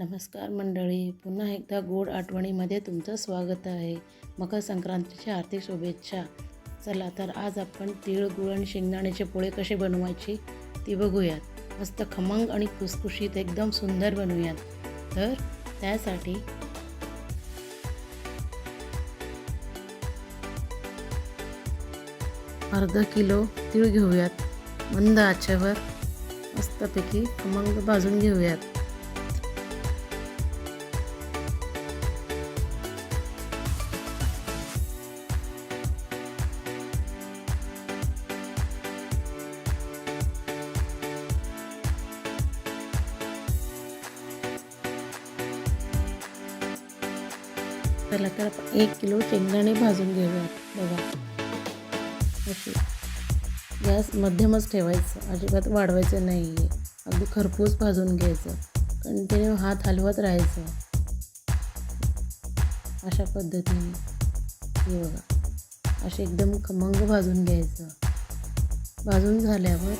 नमस्कार मंडळी पुन्हा एकदा गोड आठवणीमध्ये तुमचं स्वागत आहे. मकर संक्रांतीच्या आर्थिक शुभेच्छा. चला तर आज आपण तीळ गुळ आणि शेंगदाण्याचे पोळे कसे बनवायचे ती बघूयात. मस्त खमंग आणि खुसखुशीत एकदम सुंदर बनवूयात तर त्यासाठी अर्धा किलो तीळ घेऊयात. मंद आचेवर मस्तपैकी खमंग भाजून घेऊयात. त्याला तर आपण एक किलो शेंगदाणे भाजून घेऊयात. बघा. अशी गॅस मध्यमच ठेवायचं. अजिबात वाढवायचं नाही आहे अगदी खरपूस भाजून घ्यायचं. कंटिन्यू हात हलवत राहायचं. अशा पद्धतीने. हे बघा. असे एकदम खमंग भाजून घ्यायचं. भाजून झाल्यावर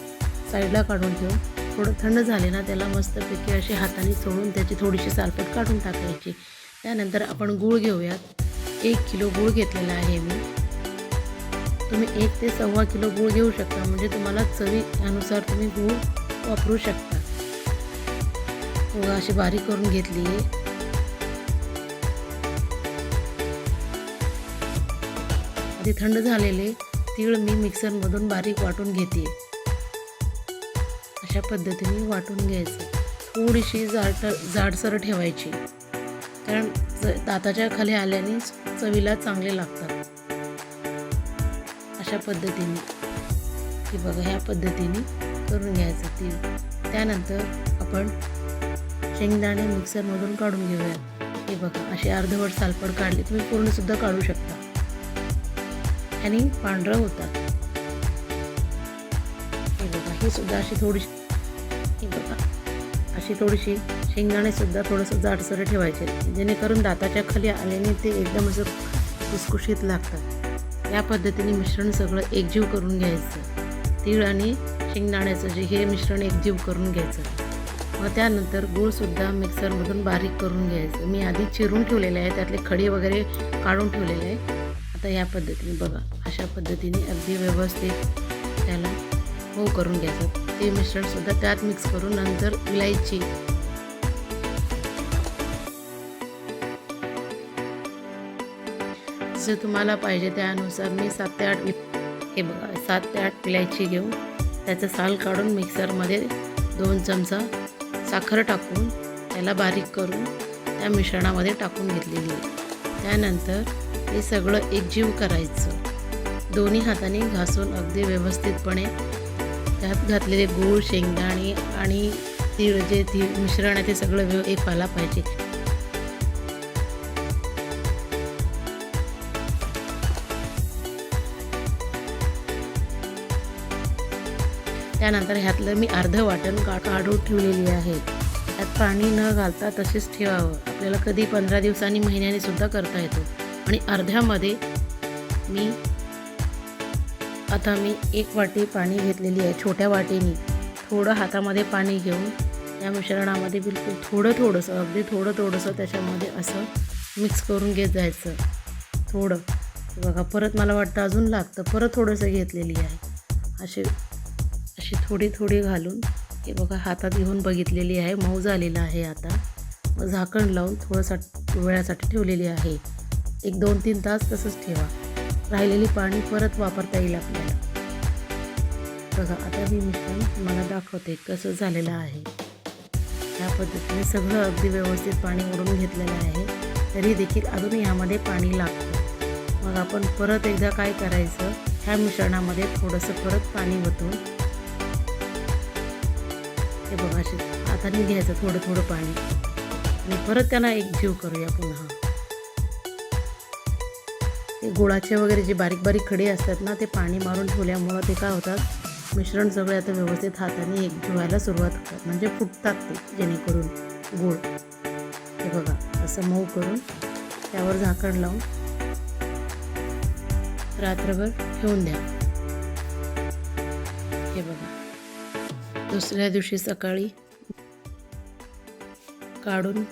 साईडला काढून ठेवून थोडं थंड झाले ना त्याला मस्तपैकी अशी हाताने सोडून त्याची थोडीशी सालपट काढून टाकायची. त्यानंतर आपण गूळ घेऊयात. एक किलो गूळ घेतलेला आहे मी. तुम्ही एक ते सव्वा किलो गूळ घेऊ शकता. म्हणजे तुम्हाला चवीनुसार तुम्ही गूळ वापरू शकता. अशी बारीक करून घेतली आहे. आधी थंड झालेले तीळ मी मिक्सरमधून बारीक वाटून घेते. अशा पद्धतीने वाटून घ्यायचं. थोडीशी जाड जाडसर ठेवायची. कारण दाताच्या खाली आल्याने चवीला चांगले लागतात. अशा पद्धतीने. की बघा ह्या पद्धतीने करून घ्यायचं तीळ त्यानंतर आपण शेंगदाणे मिक्सरमधून काढून घेऊयात. हे बघा असे अर्धवट सालपड काढले तुम्ही पूर्णसुद्धा काढू शकता. आणि पांढरं होतात. हे बघा ही सुद्धा अशी थोडीशी हे बघा अशी थोडीशी शेंगदाणेसुद्धा थोडंसं जाडसर ठेवायचे जेणेकरून दाताच्या खाली आल्याने ते एकदम असं खुसखुशीत लागतात. या पद्धतीने मिश्रण सगळं एकजीव करून घ्यायचं. तीळ आणि शेंगदाण्याचं जे हे मिश्रण एकजीव करून घ्यायचं. मग त्यानंतर गूळसुद्धा मिक्सरमधून बारीक करून घ्यायचं. मी आधी चिरून ठेवलेले आहे त्यातले खडे वगैरे काढून ठेवलेले आहे. आता या पद्धतीने बघा अशा पद्धतीने अगदी व्यवस्थित त्याला हो करून घ्यायचं. ते मिश्रणसुद्धा त्यात मिक्स करून नंतर इलायची जे तुम्हाला पाहिजे त्यानुसार मी सात ते आठ हे बघा सात ते आठ इलायची घेऊन त्याचं साल काढून मिक्सरमध्ये दोन चमचा साखर टाकून त्याला बारीक करून त्या मिश्रणामध्ये टाकून घेतलेली आहे. त्यानंतर हे सगळं एकजीव करायचं. दोन्ही हाताने घासून अगदी व्यवस्थितपणे त्यात घातलेले गूळ शेंगदाणे आणि तीळ जे ती मिश्रण आहे ते सगळं व्यव एक व्हायला पाहिजे. त्यानंतर ह्यातलं मी अर्धं वाटण का काढून ठेवलेली आहे. त्यात पाणी न घालता तसेच ठेवावं. आपल्याला कधी पंधरा दिवसांनी महिन्याने सुद्धा करता येतो. आणि अर्ध्यामध्ये मी आता मी एक वाटी पाणी घेतलेली आहे छोट्या वाटीने. थोडं हातामध्ये पाणी घेऊन या मिश्रणामध्ये बिलकुल थोडं थोडंसं अगदी थोडं थोडंसं त्याच्यामध्ये असं मिक्स करून घेत जायचं. थोडं. बघा परत मला वाटतं अजून लागतं. परत थोडंसं घेतलेली आहे. असे अशी थोडी थोडी घालून. हे बघा हातात घेऊन बघितलेली आहे. मऊ झालेलं आहे आता. मग झाकण लावून थोडंसा वेळासाठी ठेवलेली आहे. एक दोन तीन तास तसंच ठेवा. राहिलेली पाणी परत वापरता येईल आपल्याला. बघा आता मी मिश्रण तुम्हाला दाखवते कसं झालेलं आहे. या पद्धतीने सगळं अगदी व्यवस्थित पाणी ओढून घेतलेलं आहे. तरी देखील अजून यामध्ये पाणी लागतं. मग आपण परत एकदा काय करायचं? ह्या मिश्रणामध्ये थोडंसं परत पाणी वतून हे बघा असे हाताने घ्यायचं थोडं थोडं पाणी. आणि परत त्यांना एक जीव करूया पुन्हा. ते गुळाचे वगैरे जे बारीक बारीक खडे असतात ना ते पाणी मारून ठेवल्यामुळं ते काय होतात? मिश्रण सगळे आता व्यवस्थित हाताने एक धुवायला सुरुवात होतात म्हणजे फुटतात ते जेणेकरून गूळ. हे बघा असं मऊ करून त्यावर झाकण लावून रात्रभर ठेवून द्या. हे बघा. दुसऱ्या दिवशी सकाळी काढून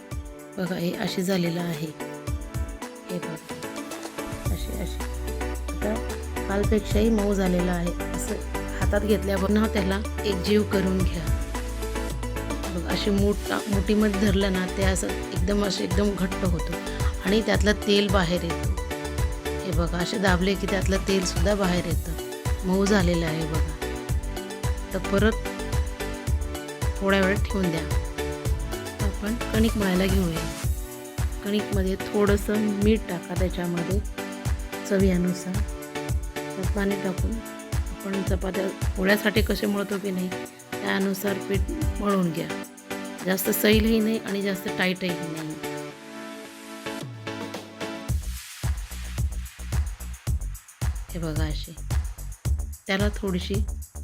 बघा हे असे झालेलं आहे. हे बघा. असे असे आता कालपेक्षाही मऊ झालेलं आहे. असं हातात घेतल्यावर ना त्याला एक जीव करून घ्या. बघ असे मोठा मुठीमध्ये धरलं ना ते असं एकदम असं एकदम घट्ट होतं. आणि त्यातलं तेल बाहेर येतं. हे बघा असे दाबले की त्यातलं तेलसुद्धा बाहेर येतं. मऊ झालेलं आहे बघा. तर परत थोड्या वेळ ठेवून द्या. आपण कणिक मळायला घेऊया. कणिकमध्ये थोडंसं मीठ टाका त्याच्यामध्ये चवीनुसार. त्यात पाणी टाकून आपण चपात्या पोळ्यासाठी कसे मळतो की नाही त्यानुसार पीठ मळून घ्या. जास्त सैलही नाही आणि जास्त टाईटही नाही. हे बघा असे त्याला थोडीशी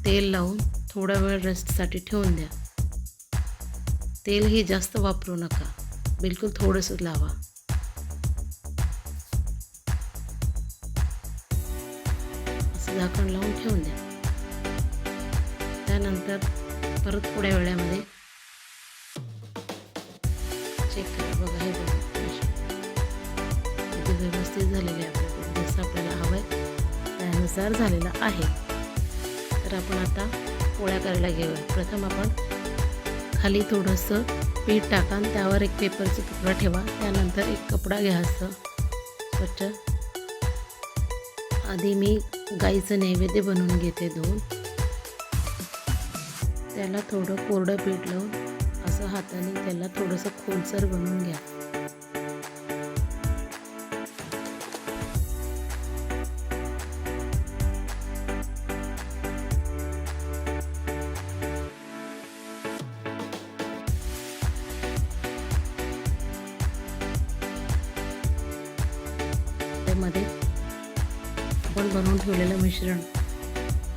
तेल लावून थोडा वेळ रेस्टसाठी ठेवून द्या. तेल हे जास्त वापरू नका. बिलकुल थोडंसं लावा. असं झाकण लावून ठेवून द्या. त्यानंतर परत थोड्या वेळामध्ये चेक करा. बघा हे बघा. व्यवस्थित झालेले आहे आपल्याकडे जसं आपल्याला हवं आहे त्यानुसार झालेलं आहे. तर आपण आता पोळ्या करायला घेऊया. प्रथम आपण खाली थोडंसं पीठ टाका आणि त्यावर एक पेपरचा तुकडा ठेवा. त्यानंतर एक कपडा घ्या असं. स्वच्छ. आधी मी गाईचं नैवेद्य बनवून घेते दोन. त्याला थोडं कोरडं पीठ लावून असं हाताने त्याला थोडंसं खोलसर बनवून घ्या. त्यामध्ये आपण बनवून ठेवलेलं मिश्रण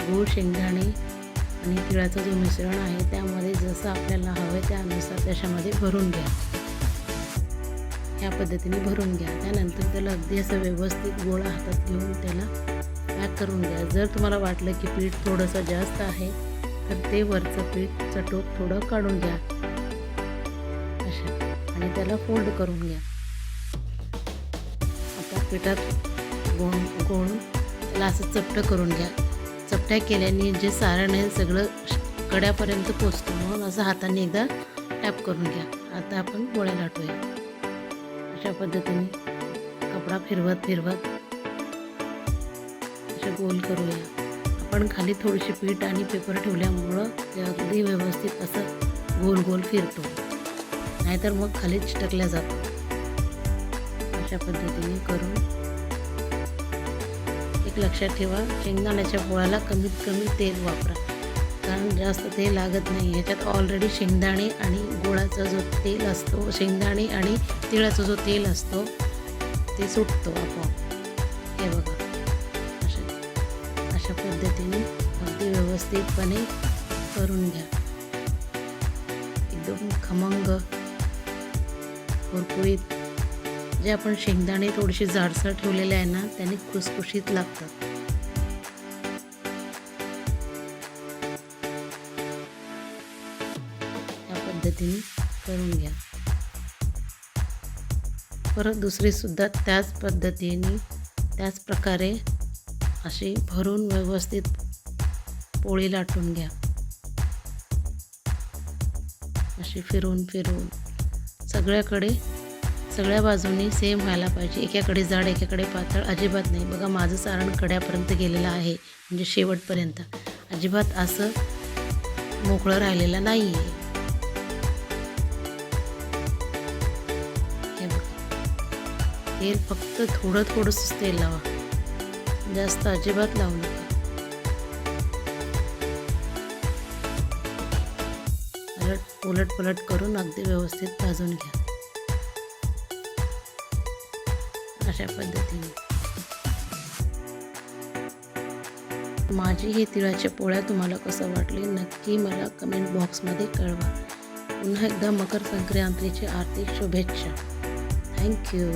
गूळ शेंगदाणे आणि तिळाचं जे मिश्रण आहे त्यामध्ये जसं आपल्याला हवं त्यानुसार त्याच्यामध्ये भरून घ्या. ह्या पद्धतीने भरून घ्या. त्यानंतर त्याला अगदी असं व्यवस्थित गोळा हातात घेऊन त्याला पॅक करून घ्या. जर तुम्हाला वाटलं की पीठ थोडंसं जास्त आहे तर ते वरचं पीठ टोक थोडं काढून घ्या. अशा. आणि त्याला फोल्ड करून घ्या. पिठात गोण गोळून त्याला असं चपटं करून घ्या. चपट्या केल्याने जे सारण आहे सगळं कड्यापर्यंत पोचतो. म्हणून असं हाताने एकदा टॅप करून घ्या. आता आपण पोळ्या लाटूया. अशा पद्धतीने कपडा फिरवत फिरवत असे गोल करूया. आपण खाली थोडीशी पीठ आणि पेपर ठेवल्यामुळं ते अगदी व्यवस्थित असं गोल गोल फिरतो. नाहीतर मग खाली चिटकल्या जातो. अशा पद्धतीने करून एक लक्षात ठेवा शेंगदाण्याच्या पोळ्याला कमीत कमी तेल वापरा. कारण जास्त तेल लागत नाही. याच्यात ऑलरेडी शेंगदाणे आणि गोळाचा जो तेल असतो शेंगदाणे आणि तिळाचा जो तेल असतो ते सुटतो आपोआप. हे बघा. अशा अशा पद्धतीने अगदी व्यवस्थितपणे करून घ्या. एकदम खमंग कुरकुरीत जे आपण शेंगदाणे थोडेसे जाडसर ठेवलेले आहे ना त्याने खुसखुशीत लागतात. या पद्धतीने करून घ्या. परत दुसरीसुद्धा त्याच पद्धतीने त्याच प्रकारे अशी भरून व्यवस्थित पोळी लाटून घ्या. अशी फिरून फिरून सगळ्याकडे सगळ्या बाजूनी सेम व्हायला पाहिजे. एकाकडे जाड एकाकडे पातळ अजिबात नाही. बघा माझं सारण कड्यापर्यंत गेलेलं आहे. म्हणजे शेवटपर्यंत. अजिबात असं मोकळं राहिलेलं नाही आहे हे तेल फक्त थोडं थोडंसंच तेल लावा. जास्त अजिबात लावू नका. उलट उलट पलट करून अगदी व्यवस्थित भाजून घ्या. अशा पद्धतीने. माझी हे तिळाच्या पोळ्या तुम्हाला कसं वाटले नक्की मला कमेंट बॉक्समध्ये कळवा. पुन्हा एकदा मकर संक्रांतीची आर्थिक शुभेच्छा. थँक्यू